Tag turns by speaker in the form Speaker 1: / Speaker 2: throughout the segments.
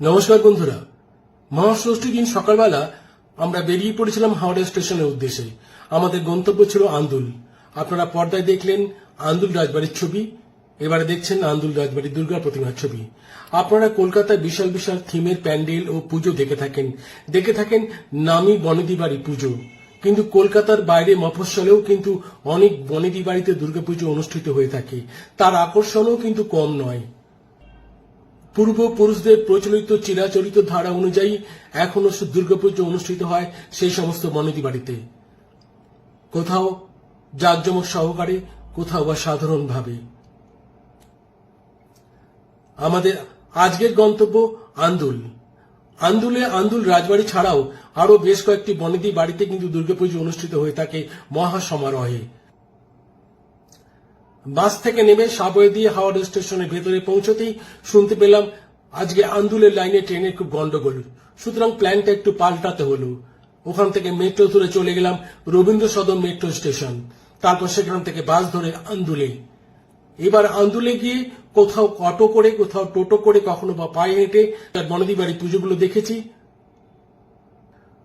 Speaker 1: নমস্কার বন্ধুরা। মহাষষ্ঠী দিন সকালবেলা আমরা বেরিয়ে পড়েছিলাম হাওড়া স্টেশনের উদ্দেশ্যে। আমাদের গন্তব্য ছিল আন্দুল। আপনারা পর্দায় দেখলেন আন্দুল রাজবাড়ির ছবি, এবারে দেখছেন আন্দুল রাজবাড়ির দুর্গা প্রতিমার ছবি। আপনারা কলকাতায় বিশাল বিশাল থিমের প্যান্ডেল ও পুজো দেখে থাকেন। দেখে থাকেন নামি বনেদি বাড়ি পুজো। কিন্তু কলকাতার বাইরে মফস্বলেও কিন্তু অনেক বনেদি বাড়িতে দুর্গাপুজো অনুষ্ঠিত হয়ে থাকে। তার আকর্ষণও কিন্তু কম নয়। পূর্বপুরুষদের প্রচলিত চিরাচরিত ধারা অনুযায়ী এখনও সে দুর্গাপুজো অনুষ্ঠিত হয় সেই সমস্ত বনেদি বাড়িতে। কোথাও জাঁকজমক সহকারে, কোথাও বা সাধারণভাবে। আমাদের আজকের গন্তব্য আন্দুল। আন্দুলে আন্দুল রাজবাড়ি ছাড়াও আরও বেশ কয়েকটি বনেদি বাড়িতে কিন্তু দুর্গাপুজো অনুষ্ঠিত হয়ে থাকে মহা সমারোহে বাস থেকে নেমে সাবয়ে দিয়ে হাওড়া স্টেশনের ভেতরে পৌঁছতেই শুনতে পেলাম, আজকে আন্দুলের লাইনে ট্রেনের খুব গন্ডগোল। সুতরাং প্ল্যানটা একটু পাল্টাতে হলো। ওখান থেকে মেট্রো ধরে চলে গেলাম রবীন্দ্র সদন মেট্রো স্টেশন। তারপর সেখান থেকে বাস ধরে আন্দুলে। এবার আন্দুলে গিয়ে কোথাও অটো করে, কোথাও টোটো করে, কখনো বা পায়ে হেঁটে তার বনদী বাড়ি পুজোগুলো দেখেছি।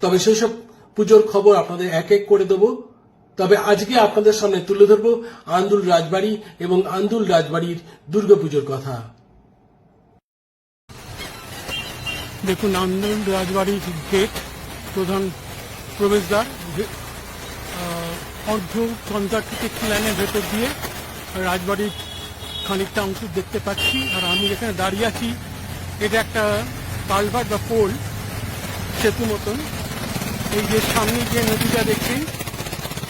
Speaker 1: তবে সেসব পুজোর খবর আপনাদের এক এক করে দেবো। তবে আজকে আপনাদের সামনে তুলে ধরবো আন্দুল রাজবাড়ি এবং আন্দুল রাজবাড়ির দুর্গাপুজোর কথা।
Speaker 2: দেখুন আন্দোলন রাজবাড়ির গেট প্রধান প্রবেশদ্বার অর্ধ কনজাকৃতিক লাইনের ভেতর দিয়ে রাজবাড়ির খানিকটা অংশ দেখতে পাচ্ছি। আর আমি যেখানে দাঁড়িয়ে আছি, এটা একটা কালভার্ট বা পোল, সেতু মতন। এই যে সামনে যে নদীটা দেখছেন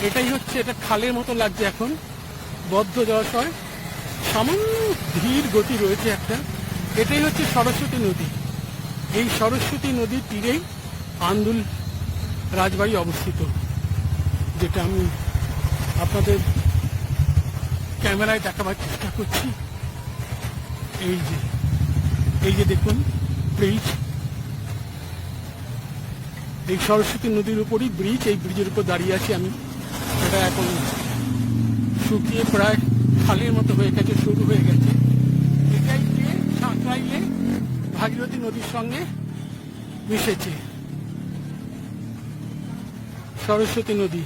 Speaker 2: এটাই হচ্ছে, এটা খালের মতো লাগছে এখন, বদ্ধ জলাশয়, সামান্য ধীর গতি রয়েছে একটা। এটাই হচ্ছে সরস্বতী নদী। এই সরস্বতী নদীর তীরেই আন্দুল রাজবাড়ি অবস্থিত, যেটা আমি আপনাদের ক্যামেরায় দেখাবার চেষ্টা করছি। এই যে এই যে দেখুন, ব্রিজ। এই সরস্বতী নদীর উপরই ব্রিজ, এই ব্রিজের উপর দাঁড়িয়ে আছি আমি। এটা এখন শুকিয়ে প্রায় খালের মতো হয়ে গেছে শুরু হয়ে গেছে। এটাই যে সাঁকড়াইলে ভাগীরথী নদীর সঙ্গে মিশেছে। সরস্বতী নদী,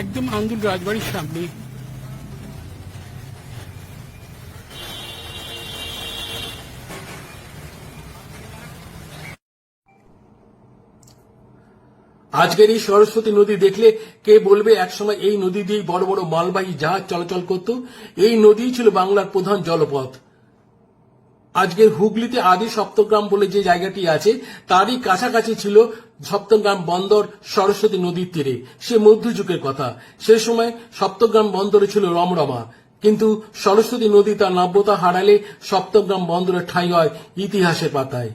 Speaker 2: একদম আন্দুল রাজবাড়ির সামনে।
Speaker 1: আজকের এই সরস্বতী নদী দেখলে কে বলবে, একসময় এই নদী দিয়েই বড় বড় মালবাহী জাহাজ চলাচল করত। এই নদী ছিল বাংলার প্রধান জলপথ। আজকের হুগলিতে আদি সপ্তগ্রাম বলে যে জায়গাটি আছে, তারই কাছাকাছি ছিল সপ্তগ্রাম বন্দর সরস্বতী নদীর তীরে। সে মধ্যযুগের কথা। সে সময় সপ্তগ্রাম বন্দরে ছিল রমরমা। কিন্তু সরস্বতী নদী তার নাব্যতা হারালে সপ্তগ্রাম বন্দরের ঠাঁই হয় ইতিহাসের পাতায়।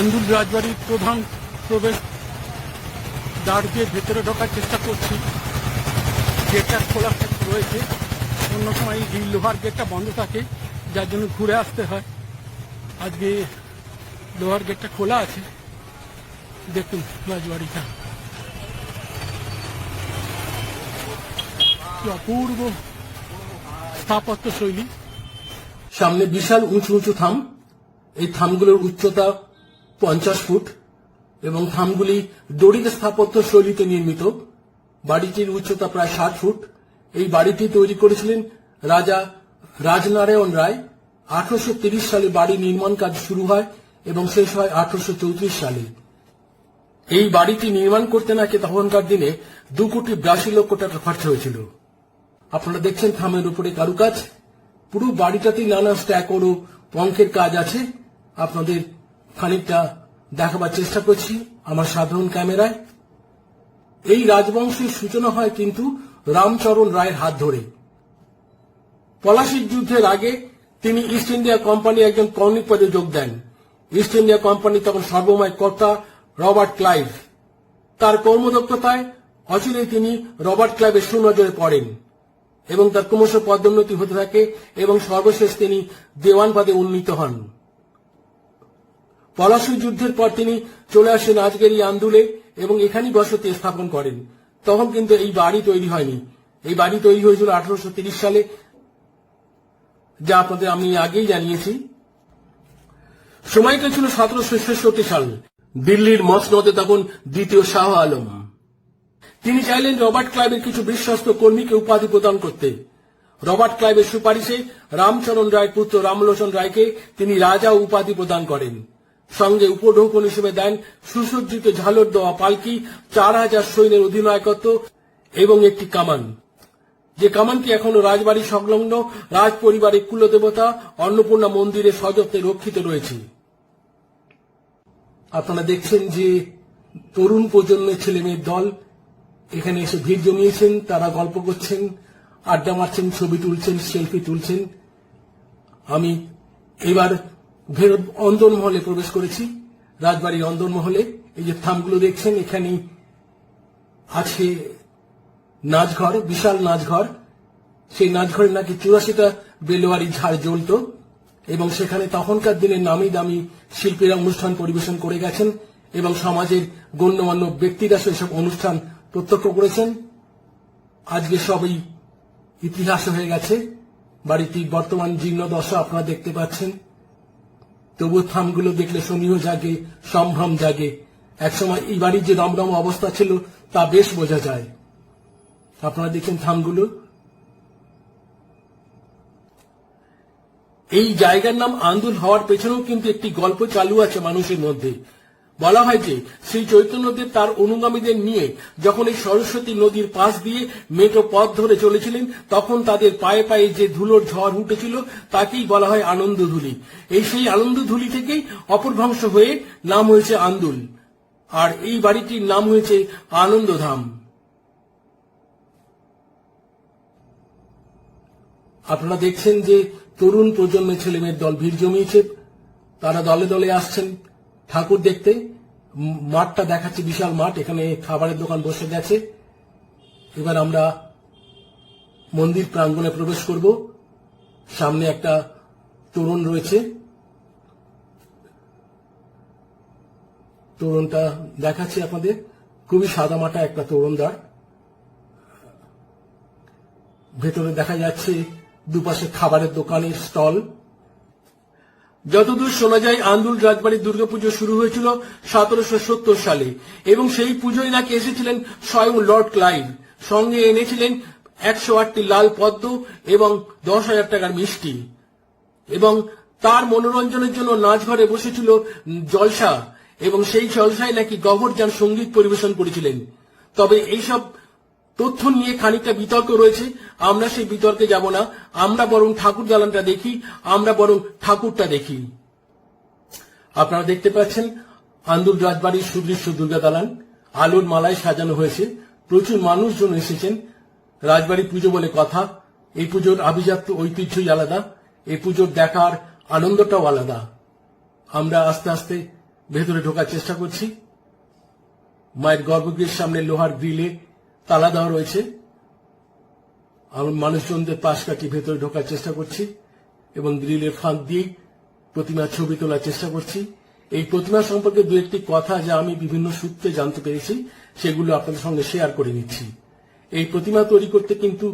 Speaker 2: আন্দুল রাজবাড়ির প্রধান প্রবেশ দ্বার দিয়ে ভেতরে ঢোকার চেষ্টা করছি। গেটটা খোলা রয়েছে। অন্য সময় এই লোহার গেটটা বন্ধ থাকে, যার জন্য ঘুরে আসতে হয়। আজকে লোহার গেটটা খোলা আছে। দেখুন রাজবাড়িটা। অপূর্ব স্থাপত্য শৈলী।
Speaker 1: সামনে বিশাল উঁচু উঁচু থাম। এই থামগুলোর উচ্চতা পঞ্চাশ ফুট এবং থামগুলি দড়িত স্থাপত্য শৈলীতে নির্মিত। বাড়িটির উচ্চতা প্রায় ষাট ফুট। এই বাড়িটি তৈরি করেছিলেন রাজা রাজনারায়ণ রায়। আঠারোশো তিরিশ সালে বাড়ি নির্মাণ কাজ শুরু হয় এবং শেষ হয় আঠারোশো চৌত্রিশ সালে। এই বাড়িটি নির্মাণ করতে নাকি তখনকার দিনে দু কোটি বিরাশি লক্ষ টাকা খরচা হয়েছিল। আপনারা দেখছেন থামের উপরে কারুকাজ। পুরো বাড়িটাতেই নানা স্ট্যাকর ও পঙ্কের কাজ আছে। আপনাদের খানিকটা দেখাবার চেষ্টা করছি আমার সাধারণ ক্যামেরায়। এই রাজবংশের সূচনা হয় কিন্তু রামচরণ রায়ের হাত ধরে। পলাশির যুদ্ধের আগে তিনি ইস্ট ইন্ডিয়া কোম্পানি একজন কর্মী পদে যোগ দেন। ইস্ট ইন্ডিয়া কোম্পানি তখন সর্বময় কর্তা রবার্ট ক্লাইভ। তার কর্মদক্ষতায় অচিরেই তিনি রবার্ট ক্লাইভের সুনজরে পড়েন এবং তার ক্রমশ পদোন্নতি হতে থাকে এবং সর্বশেষ তিনি দেওয়ান পদে উন্নীত হন। পলাশী যুদ্ধের পর তিনি চলে আসেন আজকের এই আন্দুলে এবং এখানেই বসতি স্থাপন করেন। তখন কিন্তু এই বাড়ি তৈরি হয়নি। এই বাড়ি তৈরি হয়েছিল আঠারোশো সালে, যা আপনাদের আমি আগেই জানিয়েছি। সময়টা ছিল সতেরোশো ছেষট্টি সাল। দিল্লির মসনদে তখন দ্বিতীয় শাহ আলম। তিনি চাইলেন রবার্ট ক্লাইবের কিছু বিশ্বস্ত কর্মীকে উপাধি প্রদান করতে। রবার্ট ক্লাইবের সুপারিশে রামচরণ রায় পুত্র রামলোচন রায়কে তিনি রাজা উপাধি প্রদান করেন। সঙ্গে উপঢৌকন হিসেবে দেন সুসজ্জিত ঝালর দেওয়া পালকি, চার হাজার সৈন্যের অধিনায়কত্ব এবং একটি কামান। যে কামানটি এখনও রাজবাড়ি সংলগ্ন রাজ পরিবারের কুলদেবতা, অন্নপূর্ণা মন্দিরে সযত্নে রক্ষিত রয়েছে। আপনারা দেখছেন যে তরুণ প্রজন্মের ছেলে মেয়ের দল এখানে এসে ভিড় জমিয়েছেন, তারা গল্প করছেন, আড্ডা মারছেন, ছবি তুলছেন, সেলফি তুলছেন। আমি এবার অন্দরমহলে প্রবেশ করেছি। রাজবাড়ির অন্দরমহলে এই যে থামগুলো দেখছেন এখানে আছে নাচঘর, বিশাল নাচঘর। সেই নাচঘরে নাকি চুরাশিটা বেলোয়ারি ঝাড় জ্বলত এবং সেখানে তখনকার দিনে নামি দামি শিল্পীরা অনুষ্ঠান পরিবেশন করে গেছেন এবং সমাজের গণ্যমান্য ব্যক্তিরা সেসব অনুষ্ঠান প্রত্যক্ষ করেছেন। আজকে সবই ইতিহাস হয়ে গেছে। বাড়িটির বর্তমান জীর্ণ দশা আপনারা দেখতে পাচ্ছেন। তবু থামগুলো দেখলে সমীহ জাগে, সম্ভ্রম জাগে। একসময় এই বাড়ির যে দমদম অবস্থা ছিল, তা বেশ বোঝা যায়। আপনারা দেখছেন থামগুলো। এই জায়গার নাম আন্দুল হওয়ার পেছনেও কিন্তু একটি গল্প চালু আছে মানুষের মধ্যে। বলা হয় যে, শ্রী চৈতন্যদেব তার অনুগামীদের নিয়ে যখন এই সরস্বতী নদীর পাশ দিয়ে মেটো পথ ধরে চলেছিলেন, তখন তাদের পায়ে পায়ে যে ধুলোর ঝড় উঠেছিল, তাকেই বলা হয় আনন্দ ধুলি এই সেই আনন্দ ধুলি থেকেই অপরভ্রংশ হয়ে নাম হয়েছে আন্দুল। আর এই বাড়িটির নাম হয়েছে আনন্দধাম। আপনারা দেখছেন যে তরুণ প্রজন্মের ছেলেমেয়ের দল ভিড় জমিয়েছে। তারা দলে দলে আসছেন। ঠাকুর দেখতে। মাঠটা দেখাচ্ছে, বিশাল মাঠ। এখানে খাবারের দোকান বসে গেছে। এবার আমরা মন্দির প্রাঙ্গণে প্রবেশ করব। সামনে একটা তরুণ রয়েছে। তরুণটা দেখাচ্ছি আপনাদের। খুবই সাদা সাদামাটা একটা তরুণ দাঁড় ভেতরে দেখা যাচ্ছে দুপাশে খাবারের দোকানের স্টল। যতদূর শোনা যায়, আন্দুল রাজবাড়ির দুর্গাপুজো শুরু হয়েছিল সতেরোশো সত্তর সালে, এবং সেই পুজোয় নাকি এসেছিলেন স্বয়ং লর্ড ক্লাইভ। সঙ্গে এনেছিলেন একশো আটটি লাল পদ্ম এবং দশ হাজার টাকার মিষ্টি। এবং তার মনোরঞ্জনের জন্য নাচঘরে বসেছিল জলসা, এবং সেই জলসায় নাকি গভর্জান সংগীত পরিবেশন করেছিলেন। তবে এইসব তথ্য নিয়ে খানিকটা বিতর্ক রয়েছে। আমরা সেই বিতর্কে যাব না। আমরা বরং ঠাকুর দালানটা দেখি। আমরা বরং ঠাকুরটা দেখি। আপনারা দেখতে পাচ্ছেন, আন্দুল রাজবাড়ির সুদৃশ্য দুর্গা দালান আলোর মালায় সাজানো হয়েছে। প্রচুর মানুষজন এসেছেন। রাজবাড়ি পুজো বলে কথা। এই পুজোর আভিজাত্য ঐতিহ্যই আলাদা। এই পুজোর দেখার আনন্দটাও আলাদা। আমরা আস্তে আস্তে ভেতরে ঢোকার চেষ্টা করছি। মায়ের গর্ভগৃহের সামনে লোহার গ্রিলে তালা দেওয়া রয়েছে। মানুষজনদের পাশ কাটিয়ে ভেতরে ঢোকার চেষ্টা করছি এবং গ্রিলের ফাঁক দিয়ে প্রতিমার ছবি তোলার চেষ্টা করছি। এই প্রতিমা সম্পর্কে দু একটি কথা যা আমি বিভিন্ন সূত্রে জানতে পেরেছি, সেগুলো আপনাদের সঙ্গে শেয়ার করে নিচ্ছি। এই প্রতিমা তৈরি করতে কিন্তু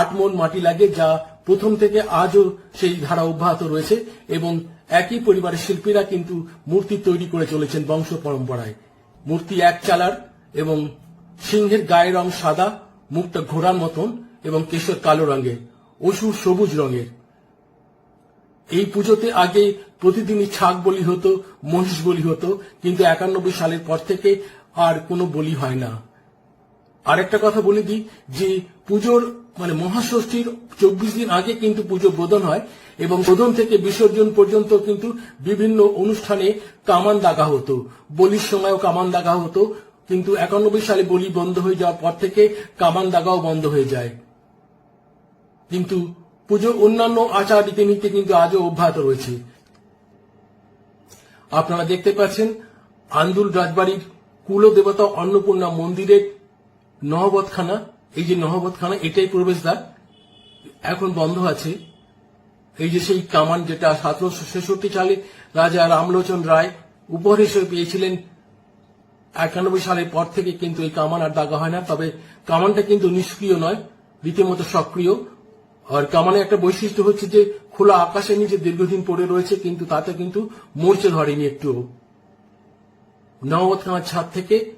Speaker 1: আট মন মাটি লাগে, যা প্রথম থেকে আজও সেই ধারা অব্যাহত রয়েছে এবং একই পরিবারের শিল্পীরা কিন্তু মূর্তি তৈরি করে চলেছেন বংশ পরম্পরায়। মূর্তি এক চালার এবং সিংহের গায়ের রং সাদা, মুখটা ঘোড়ার মতন এবং কেশর কালো রঙের, অসুর সবুজ রঙের। এই পুজোতে আগে প্রতিদিনই ছাগ বলি হতো, মহিষ বলি হতো, কিন্তু একানব্বই সালের পর থেকে আর কোনো বলি হয় না। আরেকটা কথা বলে দিই যে পুজোর মানে মহাষষ্ঠীর চব্বিশ দিন আগে কিন্তু পুজো বোধন হয় এবং বোধন থেকে বিসর্জন পর্যন্ত কিন্তু বিভিন্ন অনুষ্ঠানে কামান দাগা হতো। বলির সময়ও কামান দাগা হতো কিন্তু একানব্বই সালে বলি বন্ধ হয়ে যাওয়ার পর থেকে কামান দাগাও বন্ধ হয়ে যায়। কিন্তু পুজোর অন্যান্য আচার রীতিনীতি কিন্তু আজও অব্যাহত রয়েছে। আপনারা দেখতে পাচ্ছেন আন্দুল রাজবাড়ির কুলদেবতা অন্নপূর্ণা মন্দিরের নহবতখানা। এই যে নহবতখানা, এটাই প্রবেশদ্বার। এখন বন্ধ আছে। এই যে সেই কামান যেটা সতেরোশো ছেষট্টি সালে রাজা রামলোচন রায় উপহার হিসেবে পেয়েছিলেন একানব্বই সালের পর থেকে কিন্তু এই কামান আর দাগা হয় না, তবে কামানটা কিন্তু নিষ্ক্রিয় নয়, রীতিমতো সক্রিয়। আর কামানের একটা বৈশিষ্ট্য হচ্ছে যে, খোলা আকাশের নিচে দীর্ঘদিন পড়ে রয়েছে, কিন্তু তাতে কিন্তু মরচে ধরেনি একটুও নওয়াত খানার ছাদ থেকে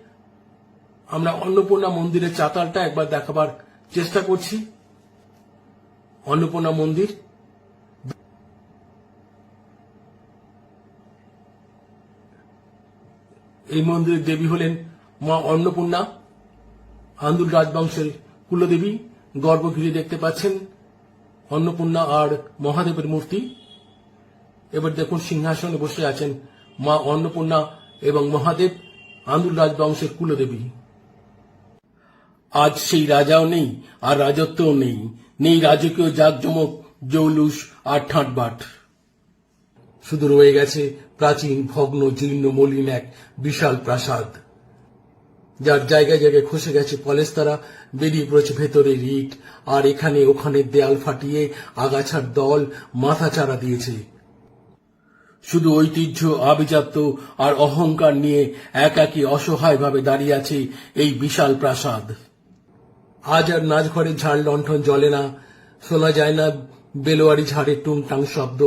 Speaker 1: আমরা অন্নপূর্ণা মন্দিরের চাতালটা একবার দেখাবার চেষ্টা করছি। অন্নপূর্ণা মন্দির। এই মন্দিরের দেবী হলেন মা অন্নপূর্ণা। আন্দুল রাজবংশের কুলদেবী। গর্ভগৃহে দেখতে পাচ্ছেন অন্নপূর্ণা আর মহাদেবের মূর্তি। এবার দেখুন সিংহাসনে বসে আছেন মা অন্নপূর্ণা এবং মহাদেব, আন্দুল রাজবংশের কুলদেবী। আজ সেই রাজাও নেই আর রাজত্বও নেই। নেই রাজকীয় জাকজমক, জৌলুস আর ঠাঁটবাট। শুধু রয়ে গেছে প্রাচীন, ভগ্ন, জীর্ণ, মলিন এক বিশাল প্রাসাদ। যার জায়গায় জায়গায় খসে গেছে পলেস্তারা, বেরিয়ে পড়েছে ভেতরে ইট আর এখানে ওখানে দেয়াল ফাটিয়ে আগাছার দল মাথা চারা দিয়েছে। শুধু ঐতিহ্য, আভিজাত্য আর অহংকার নিয়ে একাকী অসহায়ভাবে দাঁড়িয়ে আছে এই বিশাল প্রাসাদ। আজ আর নাচঘরে ঝাড় লণ্ঠন জ্বলে না, শোনা যায় না বেলোয়ারি ঝাড়ের টুংটাং শব্দ।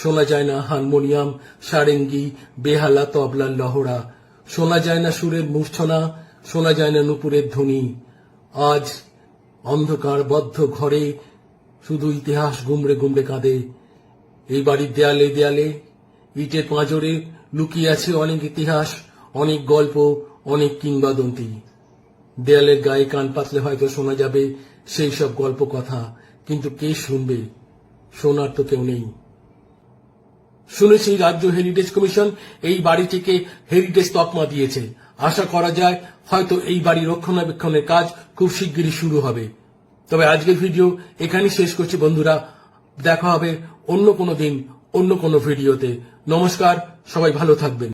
Speaker 1: শোনা যায় না হারমোনিয়াম, সারেঙ্গি, বেহালা তবলার লহড়া। শোনা যায় না সুরের মূর্ছনা, শোনা যায় না নুপুরের ধ্বনি। আজ অন্ধকার বদ্ধ ঘরে শুধু ইতিহাস গুমড়ে গুমড়ে কাঁদে। এই বাড়ির দেয়ালে দেয়ালে ইটের পাঁজরে লুকিয়ে আছে অনেক ইতিহাস, অনেক গল্প, অনেক কিংবদন্তি। দেয়ালের গায়ে কান পাতলে হয়তো শোনা যাবে সেই সব গল্প কথা, কিন্তু কে শুনবে? শোনার তো কেউ নেই। শুনেছি রাজ্য হেরিটেজ কমিশন এই বাড়িটিকে হেরিটেজ তকমা দিয়েছে। আশা করা যায় হয়তো এই বাড়ি রক্ষণাবেক্ষণের কাজ খুব শিগগিরই শুরু হবে। তবে আজকের ভিডিও এখানেই শেষ করছি বন্ধুরা। দেখা হবে অন্য কোনো দিন, অন্য কোনো ভিডিওতে। নমস্কার, সবাই ভালো থাকবেন।